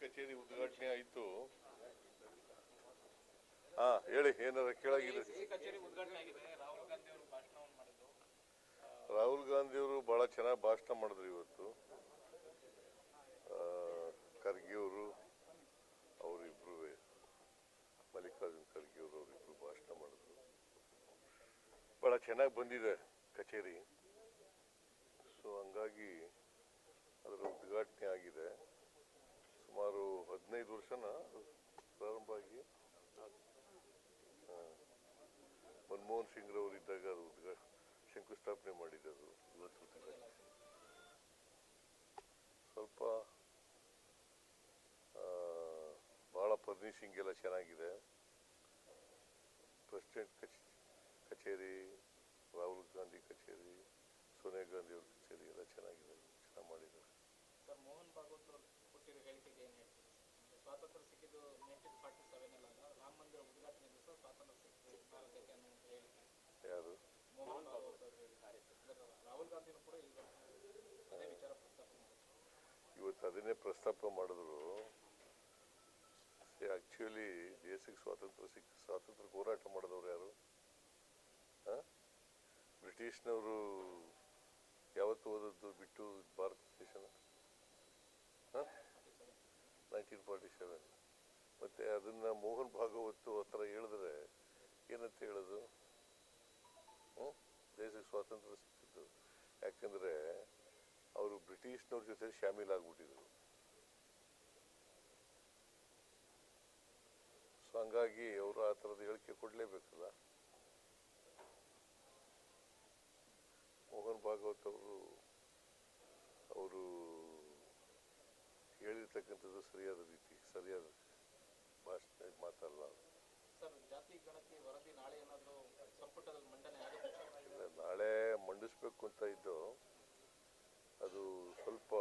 ಕಚೇರಿ ಉದ್ಘಾಟನೆ ಆಯಿತು. ಹಾ ಹೇಳಿ ಏನಾರ ಕೇಳಾಗಿದೆ? ರಾಹುಲ್ ಗಾಂಧಿ ಅವರು ಬಹಳ ಚೆನ್ನಾಗಿ ಭಾಷಣ ಮಾಡಿದ್ರು ಇವತ್ತು. ಖರ್ಗೆ ಅವರು ಅವರಿಬ್ರು ಮಲ್ಲಿಕಾರ್ಜುನ್ ಖರ್ಗೆ ಅವರು ಅವರಿಬ್ರು ಭಾಷಣ ಮಾಡಿದ್ರು. ಬಹಳ ಚೆನ್ನಾಗಿ ಬಂದಿದೆ ಕಚೇರಿ. ಸೊ ಹಂಗಾಗಿ ಅದರ ಉದ್ಘಾಟನೆ ಆಗಿದೆ. ಸುಮಾರು ಹದಿನೈದು ವರ್ಷನ ಪ್ರಾರಂಭ ಆಗಿ ಮನಮೋಹನ್ ಸಿಂಗ್ ರವರು ಇದ್ದಾಗ ಅದು ಶಂಕುಸ್ಥಾಪನೆ ಮಾಡಿದ್ದು. ಇವತ್ತು ಸ್ವಲ್ಪ ಬಹಳ ಫರ್ನಿಶಿಂಗ್ ಎಲ್ಲ ಚೆನ್ನಾಗಿದೆ. ಪ್ರೆಸಿಡೆಂಟ್ ಕಚ್, ಕಚೇರಿ, ರಾಹುಲ್ ಗಾಂಧಿ ಕಚೇರಿ, ಸೋನಿಯಾ ಗಾಂಧಿ ಅವ್ರ ಕಚೇರಿ ಎಲ್ಲ ಚೆನ್ನಾಗಿದೆ ಚೆನ್ನಾಗಿ ಮಾಡಿದ್ದಾರೆ ಸರ್ ಮೋಹನ್ ಭಾಗವತ್ ಅವರು ಕೊಟ್ಟಿರೋ ಹೇಳಿಕೆಗೆ ಏನು ಹೇಳ್ತೀರಿ ಸ್ವಾತಂತ್ರ್ಯ ಸಿಕ್ಕಿದ್ದು ನೈನ್ಟೀನ್ ಫಾರ್ಟಿ ಸೆವೆನ್ ಅಲ್ಲ? ರಾಮ ಮಂದಿರ ಉದ್ಘಾಟನೆ ದಿವಸ ಸ್ವಾತಂತ್ರ್ಯ ಸಿಕ್ಕಿತು ಭಾರತಕ್ಕೆ ಅನ್ನೋ ಒಂದು ಹೇಳಿಕೆ. ಯಾರು ಮೋಹನ್ ಭಾಗವತ್ ಅವರು ಹೇಳಿದ್ದಾರೆ ರಾಹುಲ್ ಗಾಂಧಿನೂ ಕೂಡ ಈಗ ಅದೇ ವಿಚಾರ ಪ್ರಸ್ತಾಪ ಇವತ್ತು ಅದನ್ನೇ ಪ್ರಸ್ತಾಪ ಮಾಡಿದ್ರು. ಆಕ್ಚುಲಿ ದೇಶಕ್ಕೆ ಸ್ವಾತಂತ್ರ್ಯ ಸಿಕ್ಕ ಸ್ವಾತಂತ್ರ್ಯ ಹೋರಾಟ ಮಾಡಿದವರು ಯಾರು? ಬ್ರಿಟಿಷ್ನವರು ಯಾವತ್ತು ಓದದ್ದು ಬಿಟ್ಟು ಭಾರತ ದೇಶನ? ನೈನ್ಟೀನ್ ಫಾರ್ಟಿ ಸೆವೆನ್ ಮತ್ತೆ ಅದನ್ನ ಮೋಹನ್ ಭಾಗವತ್ ಹತ್ರ ಹೇಳಿದ್ರೆ ಏನಂತ ಹೇಳೋದು? ಹ್ಞೂ ದೇಶಕ್ಕೆ ಸ್ವಾತಂತ್ರ್ಯ ಸಿಕ್ಕಿದ್ದು. ಯಾಕಂದರೆ ಅವರು ಬ್ರಿಟಿಷ್ನವ್ರ ಜೊತೆ ಶಾಮೀಲಾಗ್ಬಿಟ್ಟಿದ್ರು ಸೊ ಹಂಗಾಗಿ ಅವರು ಆ ಥರದ ಹೇಳಿಕೆ ಕೊಡಲೇಬೇಕಲ್ಲ? ಮೋಹನ್ ಭಾಗವತ್ ಅವರು ಸರಿಯಾದ ರೀತಿ ಸರಿಯಾದ ಭಾಷೆ ಮಾತಲ್ಲ ಇಲ್ಲ, ನಾಳೆ ಮಂಡಿಸ್ಬೇಕು ಅಂತ ಇದ್ದು ಅದು ಸ್ವಲ್ಪ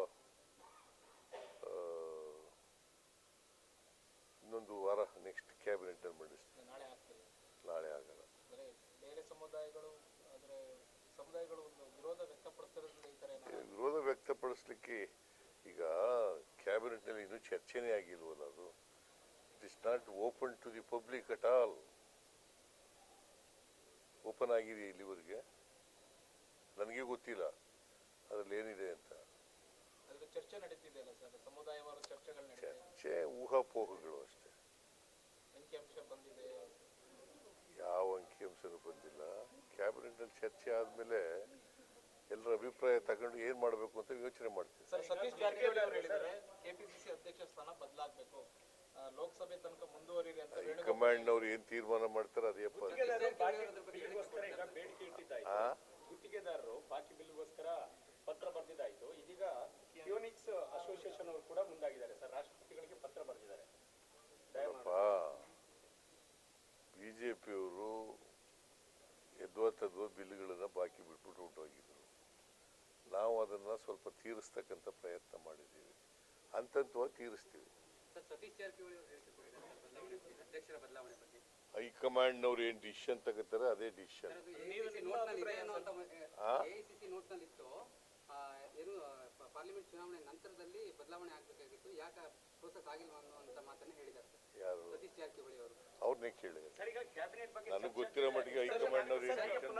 ಇನ್ನೊಂದು ವಾರ ನೆಕ್ಸ್ಟ್ ಕ್ಯಾಬಿನೆಟ್ ಅಲ್ಲಿ ಮಂಡಿಸ್ತೀವಿ ನಾಳೆ ಆಗಲ್ಲ. ಬೇರೆ ಸಮುದಾಯಗಳು ಸಮುದಾಯಗಳು ಒಂದು ವಿರೋಧ ವ್ಯಕ್ತಪಡಿಸ್ಲಿಕ್ಕೆ ಈಗ ಕ್ಯಾಬಿನೆಟ್ನಲ್ಲಿ ಇನ್ನೂ ಚರ್ಚೆನೇ ಆಗಿಲ್ವಲ್ಲ ಅದು? It is not open to the public at all open ಆಗಿದೆ ಇಲ್ಲಿವರೆಗೆ? ನನಗೆ ಗೊತ್ತಿಲ್ಲ. ಅದರಲ್ಲಿ ಏನಿದೆ ಅಂತ. ಚರ್ಚೆ ನಡೀತಿದೆಯಲ್ಲ ಸರ್ ಸಮುದಾಯವಾರ ಚರ್ಚೆಗಳು ನಡೀತಿದೆ. ಚರ್ಚೆ ಊಹಾಪೋಹಗಳು ಅಷ್ಟೇ. ಅಂಕಿಅಂಶ ಬಂದಿದೆ. ಯಾವ ಅಂಕಿಅಂಶನೂ ಬಂದಿಲ್ಲ. ಕ್ಯಾಬಿನೆಟ್ನಲ್ಲಿ ಚರ್ಚೆ ಆದಮೇಲೆ ಎಲ್ಲರ ಅಭಿಪ್ರಾಯ ತಗೊಂಡು ಏನು ಮಾಡಬೇಕು ಅಂತ ಯೋಚನೆ ಮಾಡ್ತೀವಿ. ಕೆಪಿಸಿಸಿ ಅಧ್ಯಕ್ಷ ಸ್ಥಾನ ಬದಲಾಗಬೇಕು. ಲೋಕಸಭೆ ತನಕ ಮುಂದುವರಿರಿ ಅಂತ ಹೈಕಮಾಂಡ್ನವ್ರು ಏನು ತೀರ್ಮಾನ ಮಾಡ್ತಾರೆ ಅದೇ ಗುತ್ತಿಗೆದಾರರು ಬಾಕಿ ಬಿಲ್ಗೋಸ್ಕರ ಪತ್ರ ಬರೆದಿದ್ದಾಯ್ತು. ಇದೀಗ ಕಿಯೋನಿಕ್ಸ್ ಅಸೋಸಿಯೇಷನ್ ಅವರು ಕೂಡ ಮುಂದಾಗಿದ್ದಾರೆ. ಸರ್ ರಾಷ್ಟ್ರಪತಿಗಳಿಗೆ ಪತ್ರ ಬರೆದಿದ್ದಾರೆ. ಅಪ್ಪ ಬಿಜೆಪಿಯವರು ಎದ್ವ ತದ್ವ ಬಿಲ್ಗಳನ್ನ ಬಾಕಿ ಬಿಟ್ಬಿಟ್ಟು ಹೊರಟೋಗಿದ್ರು ನಾವು ಅದನ್ನ ಸ್ವಲ್ಪ ತೀರಿಸ್ತಕ್ಕಂಥ ಪ್ರಯತ್ನ ಮಾಡಿದ್ದೀವಿ. ಹಂತವಾಗಿ ತೀರಿಸ್ತೀವಿ. ಸರ್ ಹೈಕಮಾಂಡ್ನವ್ರು ಏನು ಡಿಸಿಷನ್ ತಗೋತಾರೆ ಅದೇ ಡಿಸಿಷನ್. Sir, sir? ಅವ್ರನ್ನೇ ಕೇಳಿ ಸರ್. ಈಗ ಕ್ಯಾಬಿನೆಟ್ ಬಗ್ಗೆ ನನಗೆ ಗೊತ್ತಿರೋ ಮಟ್ಟಿಗೆ ಹೈಕಮಾಂಡ್ನವ್ರು ಏನು ಡಿಸಿಷನ್